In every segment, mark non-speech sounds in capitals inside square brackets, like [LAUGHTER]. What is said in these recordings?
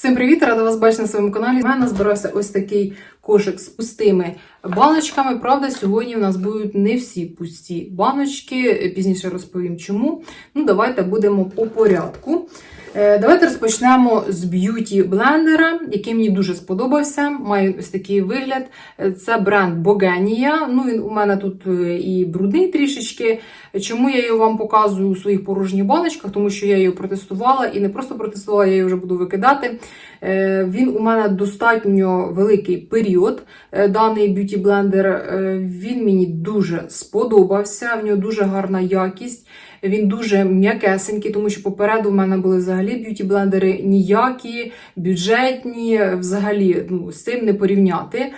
Всім привіт! Рада вас бачити на своєму каналі. У мене збирався ось такий кошик з пустими баночками. Правда, сьогодні у нас будуть не всі пусті баночки. Пізніше розповім чому. Ну, давайте будемо по порядку. Е, Давайте розпочнемо з б'юті блендера, який мені дуже сподобався. Має ось такий вигляд. Е, Це бренд Bogenia. Ну, він у мене тут е, і брудний трішечки. Чому я його вам показую у своїх порожніх баночках? Тому що я його протестувала і не просто протестувала, я її вже буду викидати. Е, Він у мене достатньо великий період. е, Даний б'юті блендер. Він мені дуже сподобався. В нього дуже гарна якість. Він дуже м'якесенький, тому що попереду в мене були взагалі б'юті-блендери ніякі, бюджетні, взагалі ну, з цим не порівняти.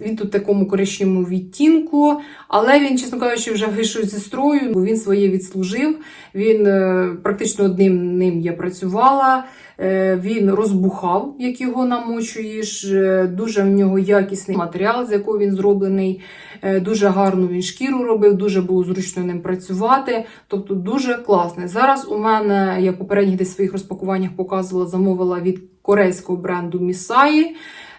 Він тут такому коричневому відтінку, але він, чесно кажучи, вже вийшов зі строю, бо він своє відслужив. Він е, практично одним ним я працювала. Е, Він розбухав, як його намочуєш. Е, Дуже в нього якісний матеріал, з якого він зроблений. Дуже гарну він шкіру робив, дуже було зручно ним працювати. Тобто дуже класний. Зараз у мене, я в попередніх десь своїх розпакуваннях показувала, замовила від корейського бренду Місаї.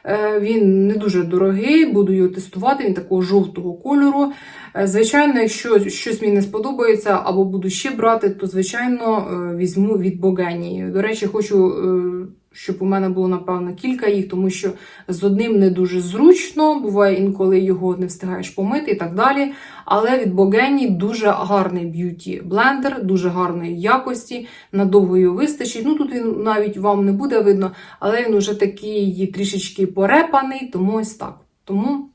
Е, Він не дуже дорогий, буду його тестувати, він такого жовтого кольору. Е, Звичайно, якщо щось мені не сподобається або буду ще брати, то звичайно е, візьму від Богенії. До речі, хочу, щоб у мене було напевно кілька їх, тому що з одним не дуже зручно, буває інколи його не встигаєш помити і так далі. Але від Богені дуже гарний б'юті блендер, дуже гарної якості, надовго його вистачить. Ну тут він навіть вам не буде видно, але він уже такий трішечки порепаний, тому ось так. Тому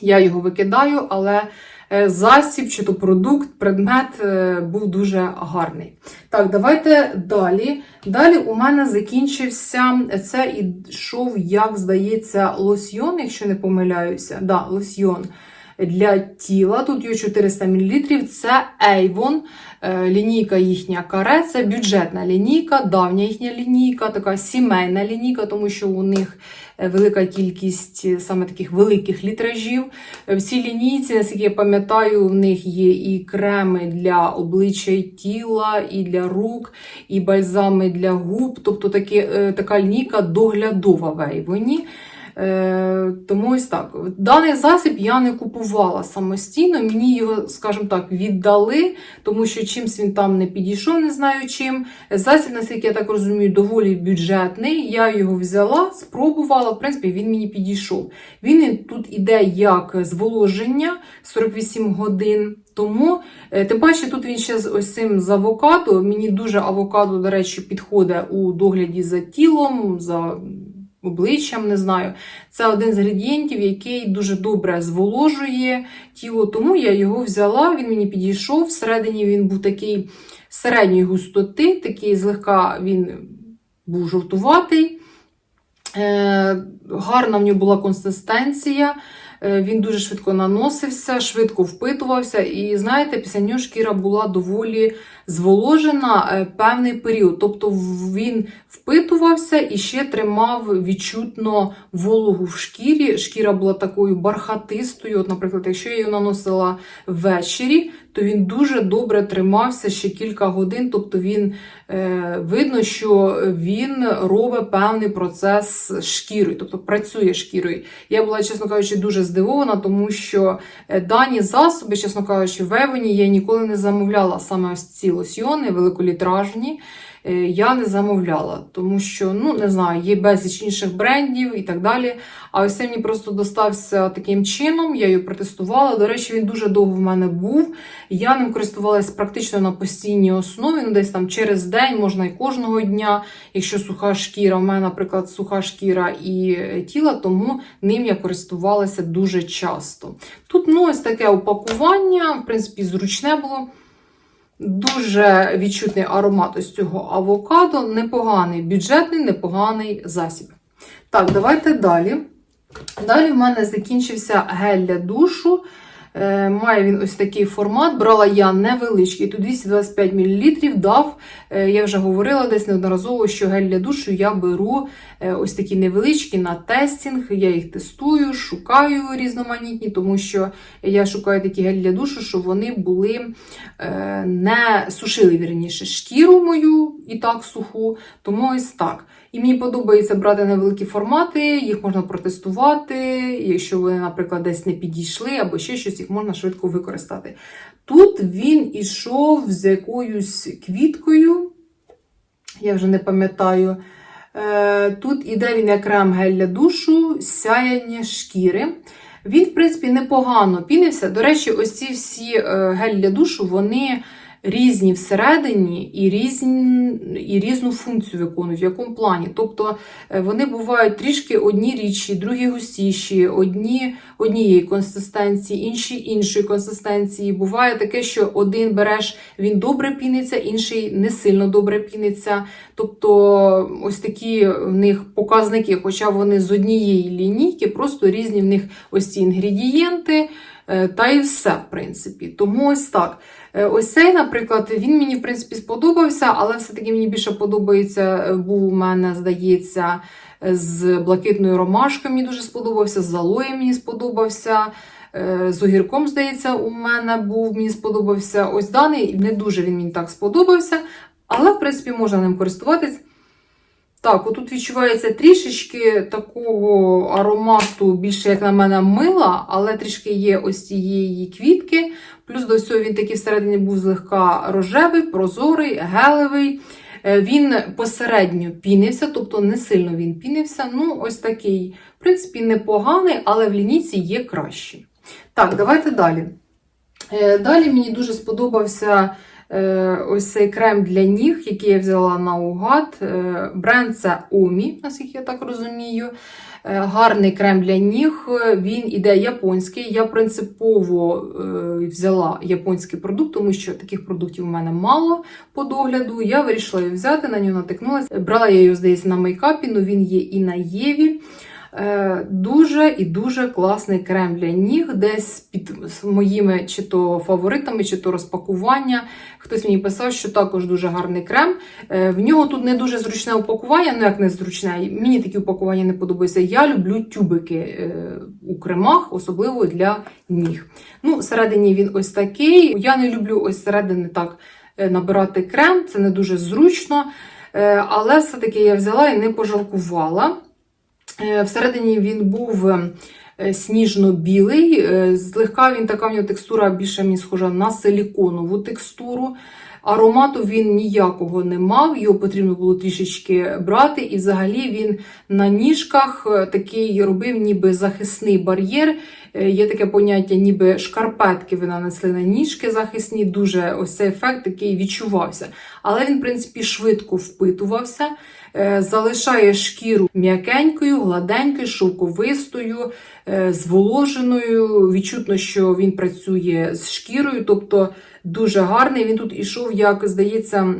я його викидаю, але засіб чи то продукт, предмет е, був дуже гарний. Так, давайте далі. Далі у мене закінчився це йшов, як здається, лосьйон, якщо не помиляюся. Да, лосьйон для тіла. Тут його 400 мл. Це Avon, е, лінійка їхня каре, це бюджетна лінійка, давня їхня лінійка, така сімейна лінійка, тому що у них е, велика кількість е, саме таких великих літражів. В цій лінійці, наскільки я пам'ятаю, в них є і креми для обличчя і тіла, і для рук, і бальзами для губ. Тобто такі, така лінійка доглядова в Avon. Е, тому ось так. Даний засіб я не купувала самостійно, мені його, скажімо так, віддали, тому що чимсь він там не підійшов, не знаю чим. Засіб, наскільки я так розумію, доволі бюджетний. Я його взяла, спробувала, в принципі, він мені підійшов. Він тут іде як зволоження 48 годин. Тому, е, тим паче, тут він ще з ось цим з авокадо. Мені дуже авокадо, до речі, підходить у догляді за тілом, за обличчям, не знаю. Це один з інгредієнтів, який дуже добре зволожує тіло, тому я його взяла, він мені підійшов. Всередині він був такий середньої густоти, такий злегка він був жовтуватий. Е, гарна в нього була консистенція. Е, Він дуже швидко наносився, швидко впитувався, і знаєте, після нього шкіра була доволі зволожена е, певний період. Тобто він впитувався і ще тримав відчутно вологу в шкірі. Шкіра була такою бархатистою. От, наприклад, якщо я її наносила ввечері, то він дуже добре тримався ще кілька годин. Тобто він е, видно, що він робить певний процес шкірою, тобто працює шкірою. Я була, чесно кажучи, дуже здивована, тому що е, дані засоби, чесно кажучи, в Евені я ніколи не замовляла саме ось ці лосьйони великолітражні. Е, Я не замовляла, тому що, ну не знаю, є безліч інших брендів і так далі. А ось цей мені просто достався таким чином, я його протестувала. До речі, він дуже довго в мене був. Я ним користувалась практично на постійній основі, ну десь там через день, можна і кожного дня, якщо суха шкіра. У мене, наприклад, суха шкіра і е, тіла, тому ним я користувалася дуже часто. Тут ну, ось таке упакування, в принципі, зручне було. Дуже відчутний аромат ось цього авокадо. Непоганий бюджетний, непоганий засіб. Так, давайте далі. Далі в мене закінчився гель для душу. Е, Має він ось такий формат. Брала я невеличкий, тут 225 мл дав. Е, Я вже говорила десь неодноразово, що гель для душу я беру е, ось такі невеличкі на тестінг. Я їх тестую, шукаю різноманітні, тому що я шукаю такі гель для душу, щоб вони були не сушили вірніше шкіру мою і так суху. Тому ось так. І мені подобається брати невеликі формати, їх можна протестувати. Якщо вони, наприклад, десь не підійшли або ще щось, їх можна швидко використати. Тут він ішов з якоюсь квіткою, я вже не пам'ятаю. Е, Тут іде він як крем гель для душу, сяяння шкіри. Він, в принципі, непогано пінився. До речі, ось ці всі е, гель для душу, вони різні всередині і, різні, і різну функцію виконують, в якому плані. Тобто е, вони бувають трішки одні рідші, другі густіші, одні однієї консистенції, інші іншої консистенції. Буває таке, що один береш, він добре піниться, інший не сильно добре піниться. Тобто ось такі в них показники, хоча вони з однієї лінійки, просто різні в них ось ці інгредієнти. Е, Та і все, в принципі. Тому ось так. Е, Ось цей, наприклад, він мені, в принципі, сподобався, але все-таки мені більше подобається, е, був у мене, здається, з блакитною ромашкою мені дуже сподобався, з алоєм мені сподобався. З огірком, здається, у мене був, мені сподобався. Ось даний, не дуже він мені так сподобався, але, в принципі, можна ним користуватись. Так, отут відчувається трішечки такого аромату, більше, як на мене, мила, але трішки є ось цієї квітки. Плюс до всього він такий всередині був злегка рожевий, прозорий, гелевий. Е, Він посередньо пінився, тобто не сильно він пінився. Ну, ось такий, в принципі, непоганий, але в лінійці є кращий. Так, давайте далі. Е, Далі мені дуже сподобався ось цей крем для ніг, який я взяла наугад. Е, Бренд це Omі, наскільки я так розумію. Е, Гарний крем для ніг. Він іде японський. Я принципово е, взяла японський продукт, тому що таких продуктів у мене мало по догляду. Я вирішила його взяти, на нього натикнулася. Брала я його, здається, на мейкапі, але він є і на Єві. Е, Дуже і дуже класний крем для ніг, десь під моїми чи то фаворитами, чи то розпакування. Хтось мені писав, що також дуже гарний крем. Е, В нього тут не дуже зручне упакування, ну як не зручне. Мені такі упакування не подобаються. Я люблю тюбики е, у кремах, особливо для ніг. Ну, всередині він ось такий. Я не люблю ось всередини так набирати крем, це не дуже зручно. Але все-таки я взяла і не пожалкувала. Е, Всередині він був е, сніжно-білий, е, злегка він така в нього текстура більше мені схожа на силіконову текстуру. Аромату він ніякого не мав, його потрібно було трішечки брати, і взагалі він на ніжках такий робив ніби захисний бар'єр. Є таке поняття, ніби шкарпетки ви нанесли на ніжки захисні, дуже ось цей ефект такий відчувався. Але він, в принципі, швидко впитувався, залишає шкіру м'якенькою, гладенькою, шовковистою, е, зволоженою. Відчутно, що він працює з шкірою, тобто дуже гарний. Він тут ішов, як здається,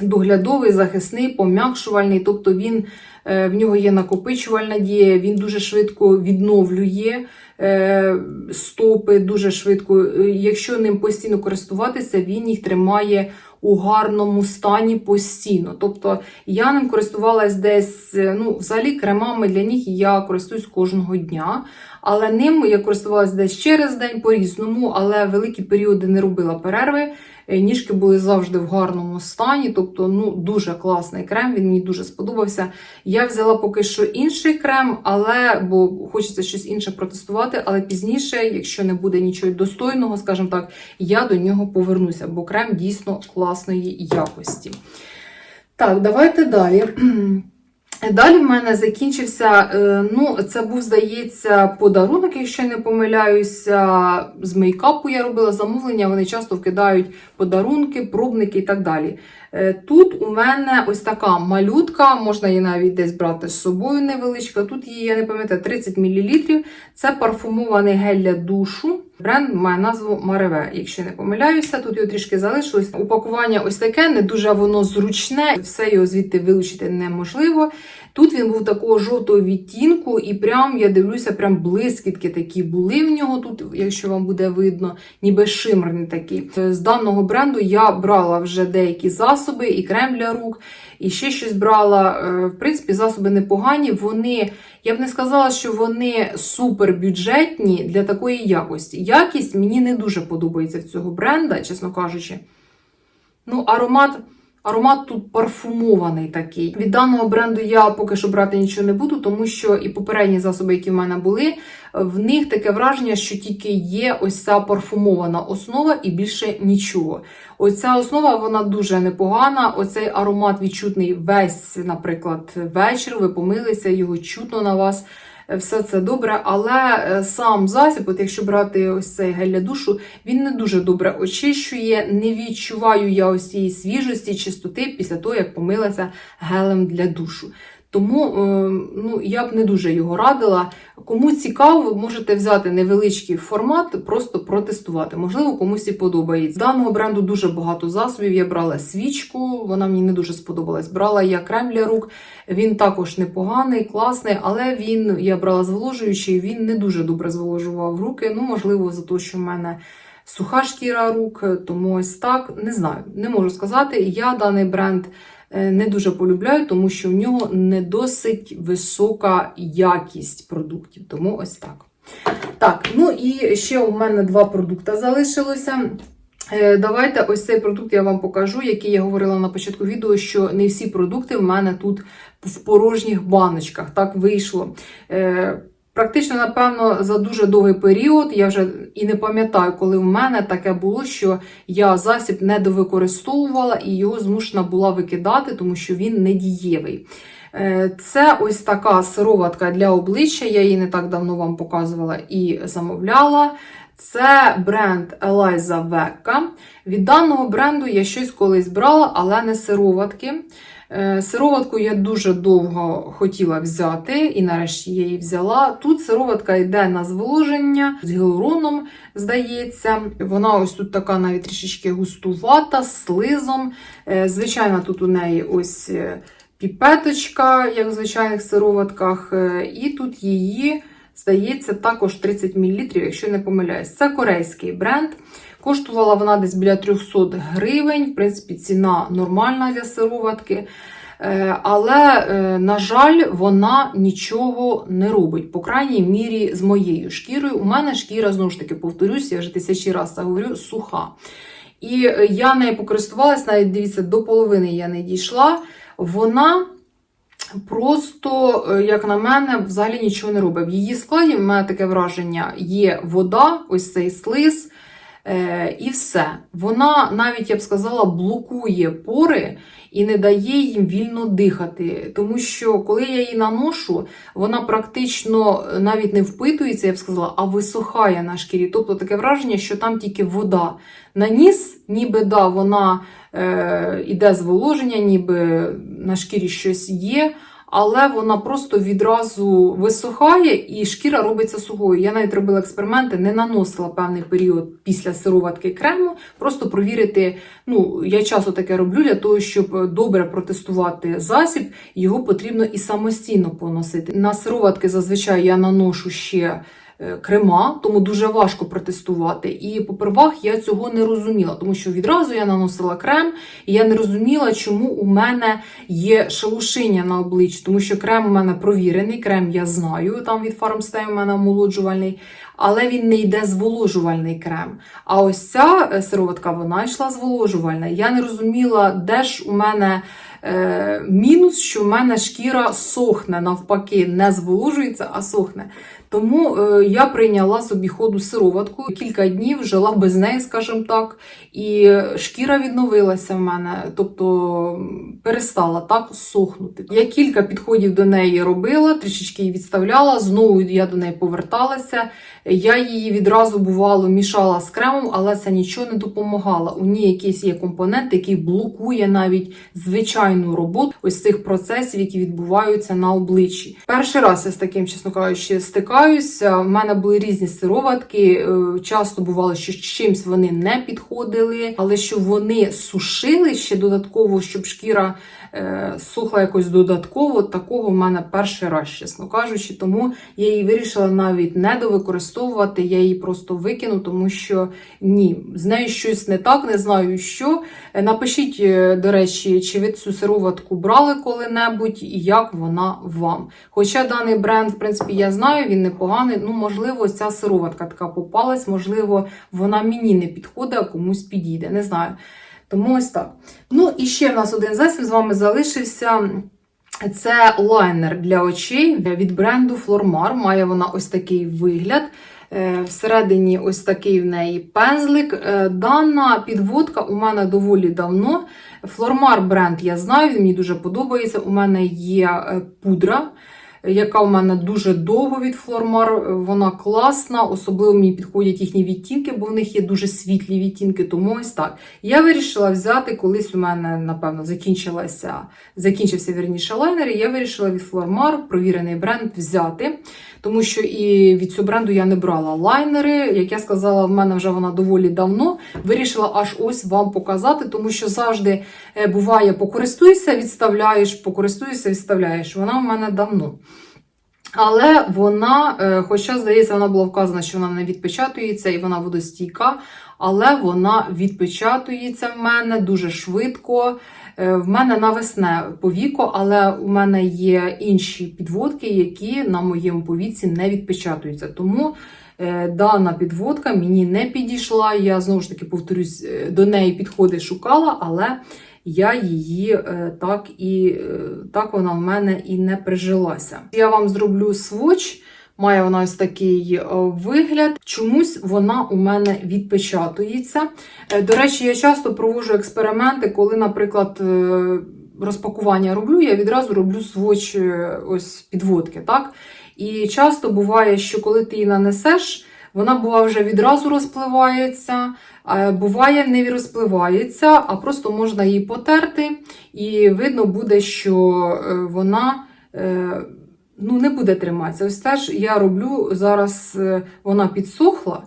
доглядовий, захисний, пом'якшувальний, тобто він. е, В нього є накопичувальна дія, він дуже швидко відновлює е, стопи, дуже швидко. Е, Якщо ним постійно користуватися, він їх тримає у гарному стані постійно. Тобто я ним користувалась десь, е, ну, взагалі кремами для ніг я користуюсь кожного дня. Але ним я користувалася десь через день по-різному, але великі періоди не робила перерви. Е, Ніжки були завжди в гарному стані, тобто ну, дуже класний крем, він мені дуже сподобався. Я взяла поки що інший крем, але бо хочеться щось інше протестувати, але пізніше, якщо не буде нічого достойного, скажімо так, я до нього повернуся, бо крем дійсно класної якості. Так, давайте далі. [CLEARS THROAT] Далі в мене закінчився, е, ну, це був, здається, подарунок, якщо не помиляюся, з мейкапу я робила замовлення, вони часто вкидають подарунки, пробники і так далі. Е, Тут у мене ось така малютка, можна її навіть десь брати з собою невеличка. Тут її, я не пам'ятаю, 30 мл. Це парфумований гель для душу. Бренд має назву Мареве, якщо не помиляюся. Тут його трішки залишилось. Упакування ось таке, не дуже воно зручне, все його звідти вилучити неможливо. Тут він був такого жовтого відтінку, і прям я дивлюся, прям блискітки такі були в нього тут, якщо вам буде видно, ніби шимерні такі. З даного бренду я брала вже деякі засоби, і крем для рук, і ще щось брала. Е, В принципі, засоби непогані. Вони, я б не сказала, що вони супербюджетні для такої якості. Якість мені не дуже подобається в цього бренда, чесно кажучи. Ну, аромат. Аромат тут парфумований такий. Від даного бренду я поки що брати нічого не буду, тому що і попередні засоби, які в мене були, в них таке враження, що тільки є ось ця парфумована основа і більше нічого. Оця основа вона дуже непогана. Оцей аромат відчутний весь, наприклад, вечір. Ви помилися, його чутно на вас. Все це добре, але е, сам засіб, от якщо брати ось цей гель для душу, він не дуже добре очищує. Не відчуваю я ось цієї свіжості, чистоти після того, як помилася гелем для душу. Тому е, ну, я б не дуже його радила. Кому цікаво, можете взяти невеличкий формат, просто протестувати. Можливо, комусь і подобається. Даного бренду дуже багато засобів. Я брала свічку, вона мені не дуже сподобалась. Брала я крем для рук. Він також непоганий, класний, але він я брала зволожуючий, він не дуже добре зволожував руки. Ну, можливо, за те, що в мене. Суха шкіра рук, тому ось так не знаю, не можу сказати. Я даний бренд не дуже полюбляю, тому що в нього не досить висока якість продуктів. Тому ось так. Так, ну і ще у мене два продукти залишилося. Е, Давайте ось цей продукт я вам покажу, який я говорила на початку відео, що не всі продукти в мене тут в порожніх баночках. Так вийшло. Практично, напевно, за дуже довгий період, я вже і не пам'ятаю, коли в мене таке було, що я засіб не довикористовувала і його змушена була викидати, тому що він не дієвий. Е, Це ось така сироватка для обличчя, я її не так давно вам показувала і замовляла. Це бренд Eliza Vecca. Від даного бренду я щось колись брала, але не сироватки. Е, Сироватку я дуже довго хотіла взяти, і нарешті я її взяла. Тут сироватка йде на зволоження з гіалуроном, здається. Вона ось тут така навіть трішечки густувата, з слизом. Е, Звичайно, тут у неї ось е, піпеточка, як в звичайних сироватках, і тут її. Здається, також 30 мл, якщо не помиляюсь. Це корейський бренд. Коштувала вона десь біля 300 гривень. В принципі, ціна нормальна для сироватки. Е, Але, е, на жаль, вона нічого не робить, по крайній мірі, з моєю шкірою. У мене шкіра, знову ж таки, повторюсь, я вже тисячі разів це говорю, суха. І е, я нею покористувалась, навіть дивіться, до половини я не дійшла. Вона. Просто, як на мене, взагалі нічого не робить. В її складі, в мене таке враження, є вода, ось цей слиз, і все. Вона навіть, я б сказала, блокує пори і не дає їм вільно дихати. Тому що, коли я її наношу, вона практично навіть не впитується, я б сказала, а висохає на шкірі. Тобто таке враження, що там тільки вода. Наніс, ніби да, вона е, іде зволоження, ніби на шкірі щось є. Але вона просто відразу висухає і шкіра робиться сухою. Я навіть робила експерименти, не наносила певний період після сироватки крему, просто провірити. Ну, я часто таке роблю для того, щоб добре протестувати засіб, його потрібно і самостійно поносити. На сироватки зазвичай я наношу ще. Е, Крема, тому дуже важко протестувати. І попервах я цього не розуміла, тому що відразу я наносила крем, і я не розуміла, чому у мене є шелушиння на обличчі, тому що крем у мене провірений, крем я знаю, там від Farmstay у мене омолоджувальний, але він не йде зволожувальний крем. А ось ця е, сироватка, вона йшла зволожувальна. Я не розуміла, де ж у мене. е, Мінус, що в мене шкіра сохне, навпаки, не зволожується, а сохне. Тому е, я прийняла собі ходу сироватку. Кілька днів жила без неї, скажімо так, і шкіра відновилася в мене, тобто перестала так сохнути. Я кілька підходів до неї робила, трішечки її відставляла, знову я до неї поверталася. Я її відразу бувало мішала з кремом, але це нічого не допомагало. У ній якийсь є компонент, який блокує навіть звичайну роботу ось цих процесів, які відбуваються на обличчі. Перший раз я з таким, чесно кажучи, стикаюся. У мене були різні сироватки. е, Часто бувало, що з чимсь вони не підходили, але що вони сушили ще додатково, щоб шкіра е, сухла якось додатково. Такого в мене перший раз, чесно кажучи. Тому я її вирішила навіть не довикористовувати. Я її просто викину, тому що ні, з нею щось не так, не знаю що. Е, Напишіть, до речі, чи ви цю сироватку брали коли-небудь і як вона вам. Хоча даний бренд, в принципі, я знаю, він непоганий. Ну, можливо, ця сироватка така попалась, можливо, вона мені не підходить, а комусь підійде. Не знаю. Тому ось так. Ну і ще в нас один засіб з вами залишився. Це лайнер для очей від бренду Flormar. Має вона ось такий вигляд. Е, Всередині ось такий в неї пензлик. Е, Дана підводка у мене доволі давно. Flormar бренд я знаю, він мені дуже подобається. У мене є е, пудра, яка у мене дуже довго від Флормар. Вона класна, особливо мені підходять їхні відтінки, бо в них є дуже світлі відтінки. Тому ось так. Я вирішила взяти, колись у мене, напевно, закінчилася, закінчився вірніше лайнер, і я вирішила від Флормар провірений бренд, взяти. Тому що і від цього бренду я не брала лайнери. Як я сказала, в мене вже вона доволі давно. Вирішила аж ось вам показати, тому що завжди е, буває, покористуйся, відставляєш, покористуєшся, відставляєш. Вона в мене давно. Але вона, е, хоча, здається, вона була вказана, що вона не відпечатується і вона водостійка, але вона відпечатується в мене дуже швидко. Е, В мене навесне повіко, але у мене є інші підводки, які на моєму повіці не відпечатуються. Тому е, дана підводка мені не підійшла. Я знову ж таки повторюсь, е, до неї підходи шукала, але я її так і так вона в мене і не прижилася. Я вам зроблю сводч. Має вона ось такий е, вигляд. Чомусь вона у мене відпечатується. Е, До речі, я часто проводжу експерименти, коли, наприклад, е, розпакування роблю, я відразу роблю сводч е, ось підводки. так? І часто буває, що коли ти її нанесеш, вона буває вже відразу розпливається. Буває, не розпливається, а просто можна її потерти, і видно буде, що вона ну, не буде триматися. Ось теж я роблю зараз, е, вона підсохла,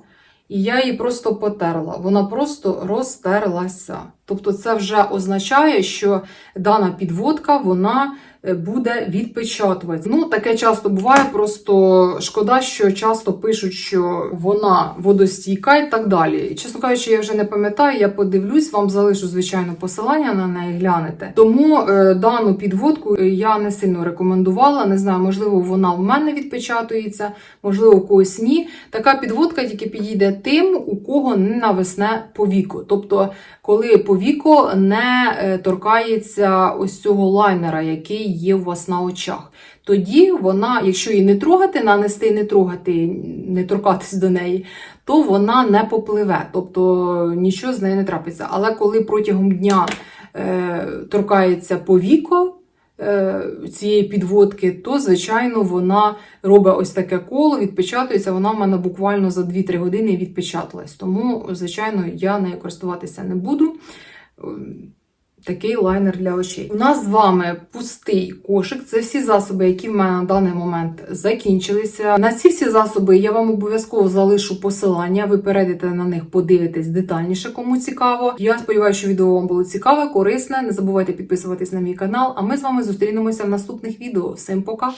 і я її просто потерла. Вона просто розтерлася. Тобто, це вже означає, що дана підводка вона буде відпечатуватися. Ну, таке часто буває, просто шкода, що часто пишуть, що вона водостійка і так далі. І, чесно кажучи, я вже не пам'ятаю, я подивлюсь, вам залишу, звичайно, посилання на неї глянете. Тому е, дану підводку е, я не сильно рекомендувала. Не знаю, можливо, вона в мене відпечатується, можливо, у когось ні. Така підводка тільки підійде тим, у кого не навесне повіко. Тобто, коли повіко не е, торкається ось цього лайнера, який є у вас на очах. Тоді вона, якщо її не трогати, нанести і не трогати, не торкатись до неї, то вона не попливе, тобто нічого з нею не трапиться. Але коли протягом дня е, торкається повіко е, цієї підводки, то, звичайно, вона робить ось таке коло, відпечатується. Вона в мене буквально за 2-3 години відпечаталась. Тому, звичайно, я нею користуватися не буду. Такий лайнер для очей. У нас з вами пустий кошик. Це всі засоби, які в мене на даний момент закінчилися. На ці всі засоби я вам обов'язково залишу посилання. Ви перейдете на них, подивитесь детальніше, кому цікаво. Я сподіваюся, що відео вам було цікаве, корисне. Не забувайте підписуватись на мій канал. А ми з вами зустрінемося в наступних відео. Всім пока!